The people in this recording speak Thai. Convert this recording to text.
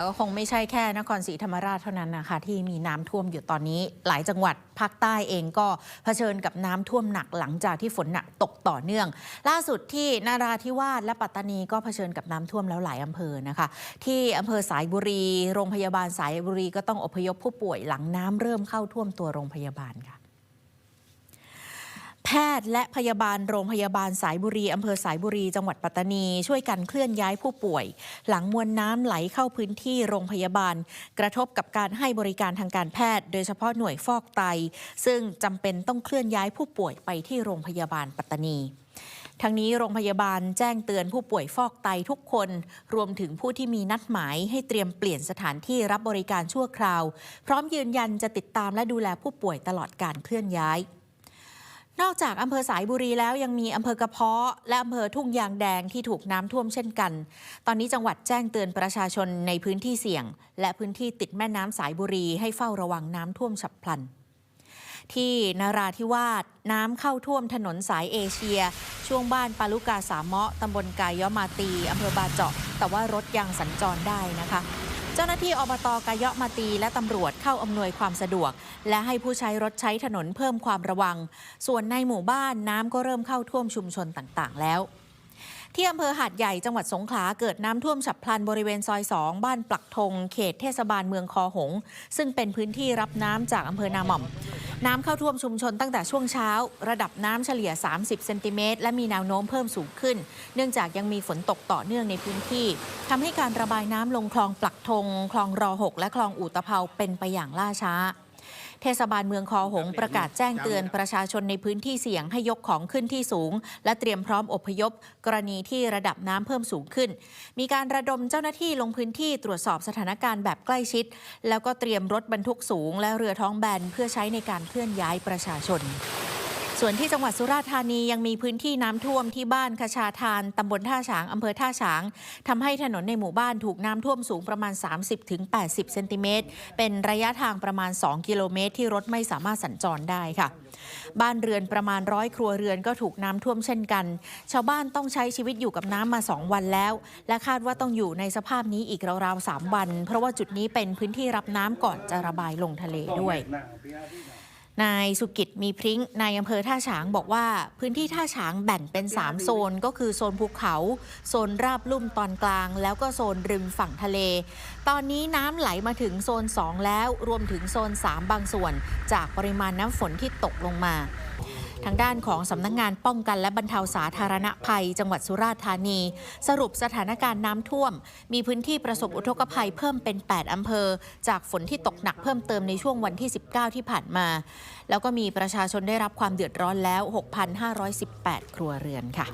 ก็คงไม่ใช่แค่นครศรีธรรมราชเท่านั้นนะคะที่มีน้ำท่วมอยู่ตอนนี้หลายจังหวัดภาคใต้เองก็เผชิญกับน้ำท่วมหนักหลังจากที่ฝนหนักตกต่อเนื่อง ล่าสุดที่นาราธิวาสและปัตตานีก็เผชิญกับน้ำท่วมแล้วหลายอำเภอนะคะ ที่อำเภอสายบุรี โรงพยาบาลสายบุรีก็ต้องอพยพผู้ป่วยหลังน้ำเริ่มเข้าท่วมตัวโรงพยาบาลค่ะ พทย์และพยาบาลโรงพยาบาลสายบุรีอำเภอสายบุรีจังหวัดปัตตานี ช่วยกันเคลื่อนย้ายผู้ป่วย หลังมวลน้ำไหลเข้าพื้นที่โรงพยาบาล กระทบกับการให้บริการทางการแพทย์ โดยเฉพาะหน่วยฟอกไต ซึ่งจำเป็นต้องเคลื่อนย้ายผู้ป่วยไปที่โรงพยาบาลปัตตานีทั้งนี้โรงพยาบาลแจ้งเตือนผู้ป่วยฟอกไตทุกคน รวมถึงผู้ที่มีนัดหมายให้เตรียมเปลี่ยนสถานที่รับบริการชั่วคราว พร้อมยืนยันจะติดตามและดูแลผู้ป่วยตลอดการเคลื่อนย้าย นอกจากอำเภอสายบุรีแล้วยังมีอำเภอกระเพาะ และอำเภอทุ่งยางแดงที่ถูกน้ำท่วมเช่นกัน ตอนนี้จังหวัดแจ้งเตือนประชาชนในพื้นที่เสี่ยง และพื้นที่ติดแม่น้ำสายบุรีให้เฝ้าระวังน้ำท่วมฉับพลัน ที่นาราธิวาสน้ำเข้าท่วมถนนสายเอเชีย ช่วงบ้านปาลุกาสามเมาะตำบลกายยอมาตีอำเภอบาเจาะ แต่ว่ารถยังสัญจรได้นะคะ เจ้าหน้าที่อบตกายเยาะมาตีและตำรวจเข้าอำนวยความสะดวก และให้ผู้ใช้รถใช้ถนนเพิ่มความระวัง ส่วนในหมู่บ้านน้ำก็เริ่มเข้าท่วมชุมชนต่างๆ แล้ว ที่อำเภอหาดใหญ่จังหวัดสงขลาเกิดน้ำท่วมฉับพลันบริเวณซอยสองบ้านปลักธงเขตเทศบาลเมืองคอหง ซึ่งเป็นพื้นที่รับน้ำจากอำเภอนาหม่อม น้ำเข้าท่วมชุมชนตั้งแต่ช่วงเช้า ระดับน้ำเฉลี่ย 30 เซนติเมตรและมีแนวโน้มเพิ่มสูงขึ้น เนื่องจากยังมีฝนตกต่อเนื่องในพื้นที่ทำให้การระบายน้ำลงคลองปลักธงคลองรอหกและคลองอู่ตะเภาเป็นไปอย่างล่าช้า เทศบาลเมืองคอหงประกาศแจ้งเตือนประชาชนในพื้นที่เสี่ยงให้ยกของขึ้นที่สูง และเตรียมพร้อมอพยพ กรณีที่ระดับน้ำเพิ่มสูงขึ้น มีการระดมเจ้าหน้าที่ลงพื้นที่ตรวจสอบสถานการณ์แบบใกล้ชิด แล้วก็เตรียมรถบรรทุกสูง และเรือท้องแบนเพื่อใช้ในการเคลื่อนย้ายประชาชน ส่วนที่จังหวัดสุราษฎร์ธานียังมีพื้นที่น้ำท่วมที่บ้านคชาทานตำบลท่าฉางอำเภอท่าฉางทำให้ถนนในหมู่บ้านถูกน้ำท่วมสูงประมาณ 30-80 เซนติเมตร เป็นระยะทางประมาณ 2 กิโลเมตร ที่รถไม่สามารถสัญจรได้ค่ะ บ้านเรือนประมาณร้อยครัวเรือนก็ถูกน้ำท่วมเช่นกัน ชาวบ้านต้องใช้ชีวิตอยู่กับน้ำมา 2 วันแล้ว และคาดว่าต้องอยู่ในสภาพนี้อีกราวๆ3วัน เพราะว่าจุดนี้เป็นพื้นที่รับน้ำก่อนจะระบายลงทะเลด้วย นายสุกิจมีพริ้งนายอำเภอท่าฉางบอกว่าพื้นที่ท่าฉางแบ่งเป็น 3 โซนก็คือโซนภูเขา โซนราบลุ่มตอนกลาง แล้วก็โซนริมฝั่งทะเล ตอนนี้น้ำไหลมาถึงโซน 2 แล้วรวมถึงโซน 3 บางส่วน จากปริมาณน้ำฝนที่ตกลงมา ทางด้านของสำนักงงานป้องกันและบรรเทาสาธารณภัย จังหวัดสุราษฎร์ธานี สรุปสถานการณ์น้ำท่วม มีพื้นที่ประสบอุทกภัยเพิ่มเป็น 8 อำเภอ จากฝนที่ตกหนักเพิ่มเติมในช่วงวันที่ 19 ที่ผ่านมา แล้วก็มีประชาชนได้รับความเดือดร้อนแล้ว 6,518 ครัวเรือนค่ะ